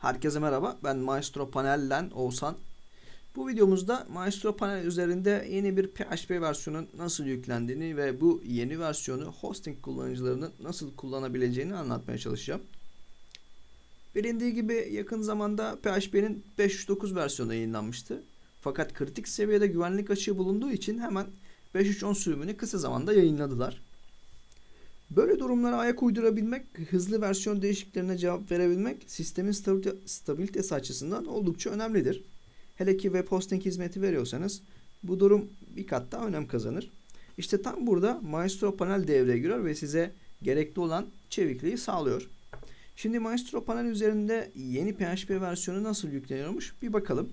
Herkese merhaba. Ben Maestro Panel'den Oğuzhan. Bu videomuzda Maestro Panel üzerinde yeni bir PHP versiyonun nasıl yüklendiğini ve bu yeni versiyonu hosting kullanıcılarının nasıl kullanabileceğini anlatmaya çalışacağım. Bilindiği gibi yakın zamanda PHP'nin 5.9 versiyonu yayınlanmıştı. Fakat kritik seviyede güvenlik açığı bulunduğu için hemen 5.3.10 sürümünü kısa zamanda yayınladılar. Böyle durumlara ayak uydurabilmek, hızlı versiyon değişikliklerine cevap verebilmek sistemin stabilitesi açısından oldukça önemlidir. Hele ki web hosting hizmeti veriyorsanız bu durum bir kat daha önem kazanır. İşte tam burada Maestro Panel devreye giriyor ve size gerekli olan çevikliği sağlıyor. Şimdi Maestro Panel üzerinde yeni PHP versiyonu nasıl yükleniyormuş bir bakalım.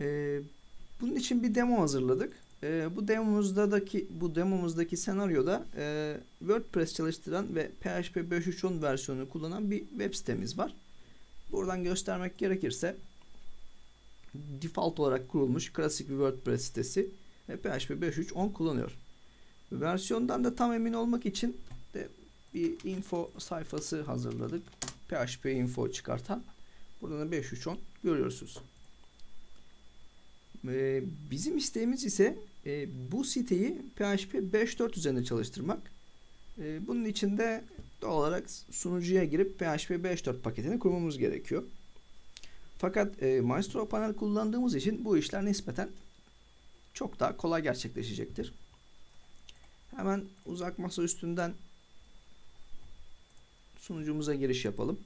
Ee, bunun için bir demo hazırladık. E, bu demomuzdaki bu demomuzdaki senaryoda e, WordPress çalıştıran ve PHP 5.3.10 versiyonunu kullanan bir web sitemiz var. Buradan göstermek gerekirse default olarak kurulmuş klasik bir WordPress sitesi ve PHP 5.3.10 kullanıyor. Versiyondan da tam emin olmak için de bir info sayfası hazırladık. PHP info çıkartan. Buradan da 5.3.10 görüyorsunuz. Ee, bizim isteğimiz ise e, bu siteyi PHP 5.4 üzerinde çalıştırmak. E, bunun için de doğal olarak sunucuya girip PHP 5.4 paketini kurmamız gerekiyor. Fakat e, Maestro panel kullandığımız için bu işler nispeten çok daha kolay gerçekleşecektir. Hemen uzak masa üstünden sunucumuza giriş yapalım.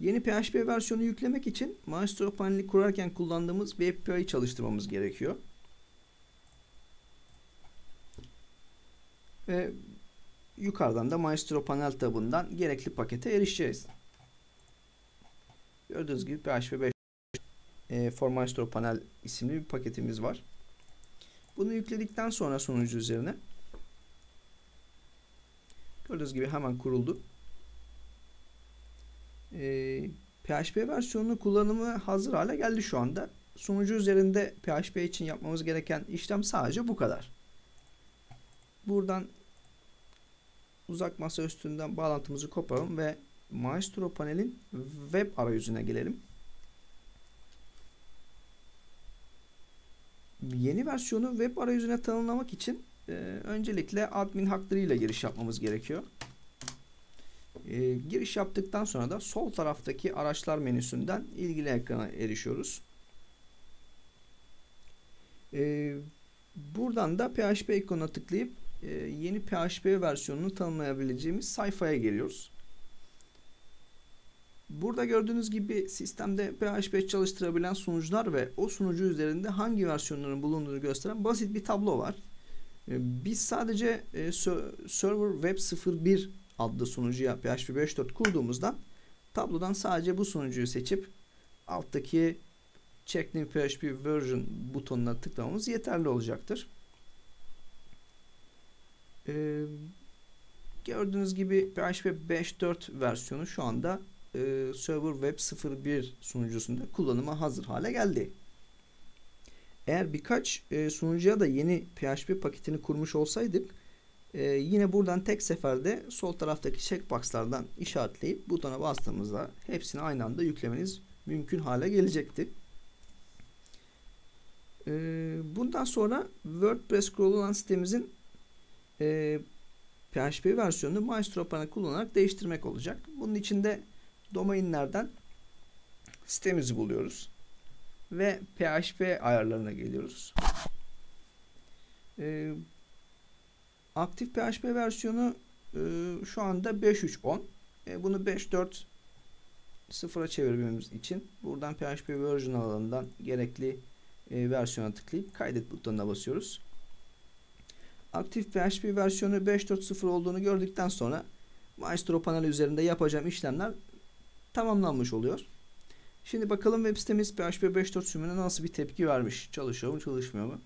Yeni PHP versiyonu yüklemek için Maestro paneli kurarken kullandığımız bir API çalıştırmamız gerekiyor. Ve yukarıdan da Maestro panel tabından gerekli pakete erişeceğiz. Gördüğünüz gibi PHP 5 e, for Maestro panel isimli bir paketimiz var. Bunu yükledikten sonra sunucu üzerine gördüğünüz gibi hemen kuruldu. E, PHP versiyonunun kullanımı hazır hale geldi şu anda. Sunucu üzerinde PHP için yapmamız gereken işlem sadece bu kadar. Buradan uzak masa üstünden bağlantımızı koparalım ve Maestro panelin web arayüzüne gelelim. Yeni versiyonu web arayüzüne tanımlamak için e, öncelikle admin hakları ile giriş yapmamız gerekiyor. E, giriş yaptıktan sonra da sol taraftaki araçlar menüsünden ilgili ekrana erişiyoruz. E, buradan da PHP ikonuna tıklayıp e, yeni PHP versiyonunu tanımlayabileceğimiz sayfaya geliyoruz. Burada gördüğünüz gibi sistemde PHP çalıştırabilen sunucular ve o sunucu üzerinde hangi versiyonların bulunduğunu gösteren basit bir tablo var. E, biz sadece e, Server Web 01 adlı sunucuya PHP 5.4 kurduğumuzdan tablodan sadece bu sunucuyu seçip alttaki Check New PHP Version butonuna tıklamamız yeterli olacaktır. Ee, gördüğünüz gibi PHP 5.4 versiyonu şu anda e, Server Web 01 sunucusunda kullanıma hazır hale geldi. Eğer birkaç e, sunucuya da yeni PHP paketini kurmuş olsaydık e, yine buradan tek seferde sol taraftaki checkboxlardan işaretleyip butona bastığımızda hepsini aynı anda yüklemeniz mümkün hale gelecekti. E, bundan sonra WordPress kurulu olan sitemizin e, PHP versiyonunu Maestro panel kullanarak değiştirmek olacak. Bunun için de domainlerden sitemizi buluyoruz. Ve PHP ayarlarına geliyoruz. Ee, aktif PHP versiyonu e, şu anda 5.3.10. E, bunu 5.4 sıfıra çevirmemiz için buradan PHP version alanından gerekli e, versiyona tıklayıp kaydet butonuna basıyoruz. Aktif PHP versiyonu 5.4.0 olduğunu gördükten sonra Maestro paneli üzerinde yapacağım işlemler tamamlanmış oluyor. Şimdi bakalım web sitemiz PHP 5.4 sürümüne nasıl bir tepki vermiş. Çalışıyor mu çalışmıyor mu?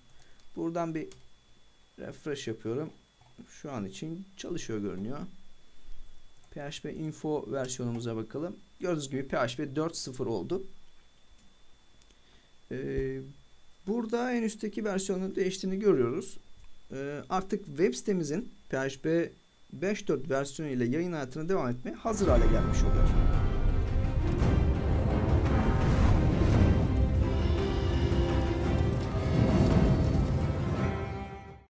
Buradan bir refresh yapıyorum. Şu an için çalışıyor görünüyor. PHP info versiyonumuza bakalım. Gördüğünüz gibi PHP 4.0 oldu. Ee, burada en üstteki versiyonun değiştiğini görüyoruz. Ee, artık web sitemizin PHP 5.4 versiyonu ile yayın hayatına devam etmeye hazır hale gelmiş oluyor.